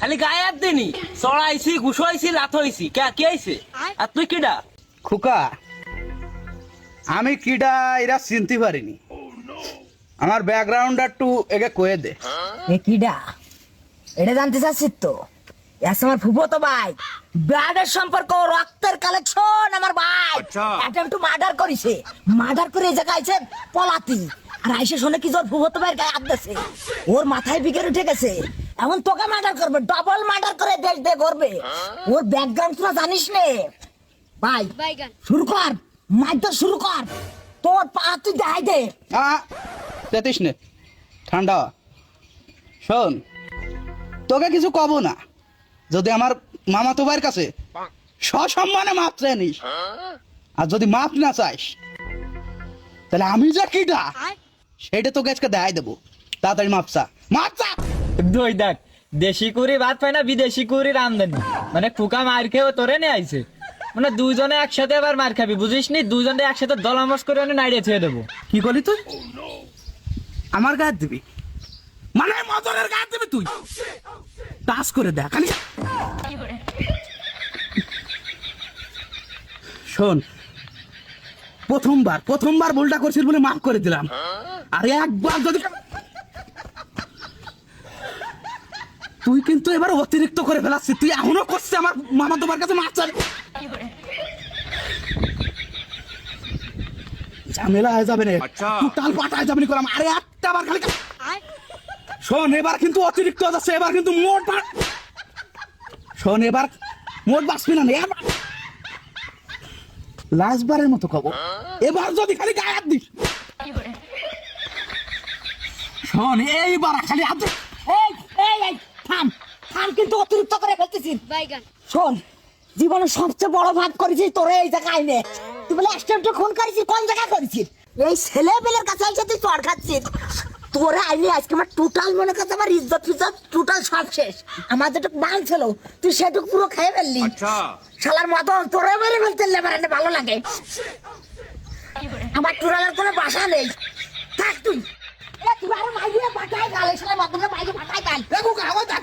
খালি গায়ে হাত দিনি চড়াইছি ঘুষাইছি লাথ হইছি কে কে আইছে? আর তুই কিডা? খুকা আমি কিডা এরা চিনতে পারিনি। আমার ব্যাকগ্রাউন্ড একটু একে কয়ে দে। এ কিডা এটা জানতে চাচ্ছিস তো? এস আমার ফুফো তো ভাই ব্লাডের সম্পর্ক রক্তের কালেকশন আমার ভাই। অ্যাটেম্প টু মার্ডার করিছে। মার্ডার করে এই জায়গায় আইছে পলাতি। আর আইসে শুনে কি তোর ফুফো তো ভাইয়ের গায়ে হাত ওর মাথায় বিকের উঠে গেছে। এমন তোকে মার্ডার করবে ডবল মার্ডার করে দেশ দে করবে। ওর ব্যাকগ্রাউন্ড তোরা জানিস নে? ভাই শুরু কর। মারধর শুরু কর। তোর পা তুই দেখাই দে। তেতিস নে। ঠান্ডা। শোন তোকে কিছু কব না। যদি আমার মামা তো ভাইয়ের কাছে সসম্মানে মাপ চেয়ে নিস আর যদি মাপ না চাইস তাহলে আমি যা কিটা সেটা তোকে আজকে দেখাই দেবো। তাড়াতাড়ি মাপ চা। মাপ চা! দুই দেখ, দেশি কুড়ি ভাত পায় না, বিদেশি কুড়ির আমদানি মানে ফুকা মার তোরে নিয়ে আইছে। মানে দুইজনে একসাথে এবার মার খাবি বুঝিস নি দুইজনে একসাথে দলামস করে অনেক নাইড়ে ছেড়ে দেবো। কি তুই? আমার দিবি? মানে দিবি তুই? টাচ করে দেখ শোন, প্রথমবার প্রথমবার ভুলটা করছিল বলে মাফ করে দিলাম। আর একবার যদি তুই কিন্তু এবার অতিরিক্ত করে ফেলাচ্ছিস। তুই এখনও করছিস আমার মামা তোমার কাছে মাছ চাই। ঝামেলা হয়ে যাবে রে। টোটাল পাঠায় যাবে করলাম আরে একটা বার খালি শোন এবার কিন্তু অতিরিক্ত হয়ে যাচ্ছে। এবার কিন্তু মোট শোন এবার মোট বাঁচবি না এবার লাস্ট বারের মতো কব। এবার যদি খালি গায়ে হাত দিস। শোন এইবার খালি হাত দিস। থাম কিন্তু অতিরিক্ত করে ফেলতেছিস শোন জীবনের সবচেয়ে বড় ভাব করেছিস তোরে এই জায়গায় নে তুই বলে স্টেপটা খুন করেছিস কোন জায়গায় করেছিস? এই ছেলে পেলের কাছে এসে তুই চড় খাচ্ছিস। তোরে আইনি আজকে আমার টোটাল মনে করছে আমার ইজ্জত ফিজ্জত টোটাল সব শেষ। আমার যেটুকু বান ছিল তুই সেটুকু পুরো খেয়ে ফেললি। শালার মতন তোরে মেরে ফেলতে লেবার ভালো লাগে। আমার টোটালের কোনো বাসা নেই। থাক তুই এ, তুই আরও মাইরে পাঠাই গালে শালার মতন মাইরে পাঠাই গাল দেখো কাগজ দেখ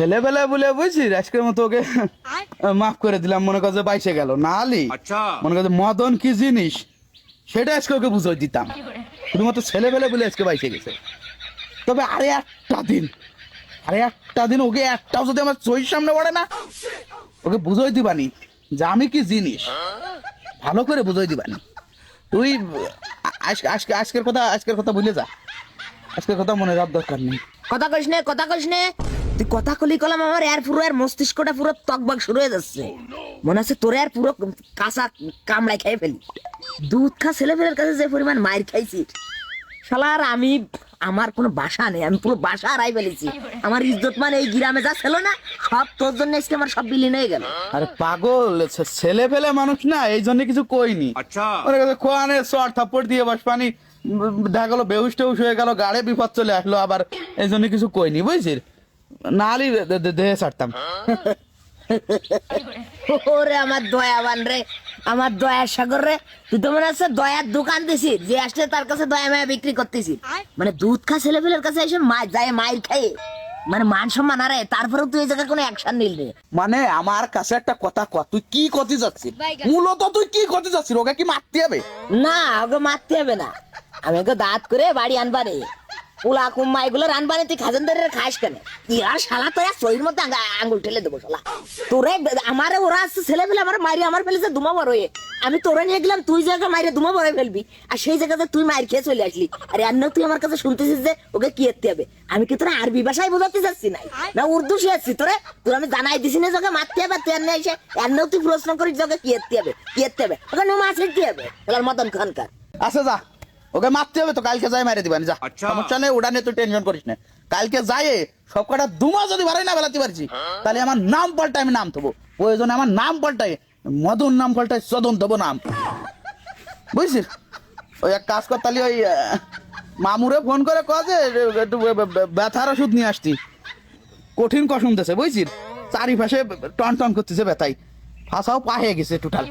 ছেলেবেলা বলে বুঝছিস আজকের মতো ওকে মাফ করে দিলাম মনে কর যে বাইসে গেল। না আলি মনে কর যে মদন কি জিনিস সেটা আজকে ওকে বুঝাই দিতাম। শুধুমাত্র ছেলেবেলা বলে আজকে বাইসে গেছে। তবে আরে একটা দিন আরে একটা দিন ওকে একটাও যদি আমার চোখের সামনে পড়ে না ওকে বুঝাই দিবানি যে আমি কি জিনিস ভালো করে বুঝাই দিবানি। তুই আজকে আজকে আজকের কথা আজকের কথা ভুলে যা। আজকের কথা মনে রাখার দরকার নেই। কথা কইস নে কথা কইস নে। তুই কথা কলি কলাম আমার এর পুরো এর মস্তিষ্কটা পুরো তকবক শুরু হয়ে যাচ্ছে। মনে হচ্ছে তোর আর পুরো কাঁচা কামড়াই খেয়ে ফেলি। দুধ খা ছেলে ফেলের কাছে যে পরিমাণ মাইর খাইছি। শালার আমি আমার কোনো বাসা নেই আমি পুরো বাসা হারাই ফেলেছি। আমার ইজ্জত মানে এই গ্রামে যা ছিল না সব তোর জন্য আজকে আমার সব বিলীন হয়ে গেল। আরে পাগল ছেলে ফেলে মানুষ না এই জন্য কিছু কইনি। আচ্ছা। ওর কাছে খোয়ানে চর থাপ্পড় দিয়ে বাস পানি দেখা গেলো বেহুশ টেহুশ হয়ে গেল গাড়ে বিপদ চলে আসলো আবার এই জন্য কিছু কইনি বুঝছিস? নালি দেহে ছাড়তাম ওরে আমার দয়াবান রে আমার দয়ার সাগর রে তুই তো মনে হচ্ছে দয়ার দোকান দিছিস যে আসলে তার কাছে দয়া মায়া বিক্রি করতেছিস মানে দুধ খা ছেলে পেলের কাছে এসে মা যায় মায়ের খাইয়ে মানে মান সম্মান আরে তারপরেও তুই এই জায়গায় কোনো অ্যাকশন নিল রে মানে আমার কাছে একটা কথা কর তুই কি করতে যাচ্ছিস মূলত তুই কি করতে যাচ্ছিস ওকে কি মারতে হবে না ওকে মারতে হবে না আমি ওকে দাঁত করে বাড়ি আনবারে পোলা কুম্মা, এগুলো রান বানে তুই খাজান ধরে খাস কেন? শালা তো শরীর মধ্যে আঙ্গুল ঠেলে দেবো শালা। তোরে ওরা আসছে ছেলে আমার মারি আমার ফেলেছে, দুমা বড় আমি তোরে নিয়ে গেলাম, তুই জায়গা মাইরে দুমা বড় ফেলবি। আর সেই জায়গাতে তুই মার খেয়ে চলে আসলি। আরে আর তুই আমার কাছে শুনতেছিস যে ওকে কি এতে হবে? আমি কি তোরা আরবি ভাষায় বোঝাতে চাচ্ছি নাই? না উর্দু শিখাচ্ছি তোরে? তোর আমি জানাই দিছি না তোকে মারতে হবে তুই আর এসে আর তুই প্রশ্ন করিস তোকে কি এতে হবে? কি এতে হবে? ওকে নো মাছ কি হবে মদন খানকার। আচ্ছা যা। ওকে মারতে হবে তো কালকে যাই মারে দিবানি যা। সমস্যা নেই ওটা নিয়ে তুই টেনশন করিস না। কালকে যাই সব কটা দুমা যদি বাড়াই না বেলাতে পারছি তাহলে আমার নাম পাল্টাই আমি নাম থবো। প্রয়োজনে আমার নাম পাল্টাই মদন নাম পাল্টাই সদন দেবো নাম। বুঝছিস? ওই এক কাজ কর তাহলে ওই মামুরে ফোন করে কয় যে একটু ব্যথার ওষুধ নিয়ে আসতি কঠিন কসম দিছে বুঝছিস? চারিপাশে টন টন করতেছে ব্যথাই ফাঁসাও পাহে গেছে টোটাল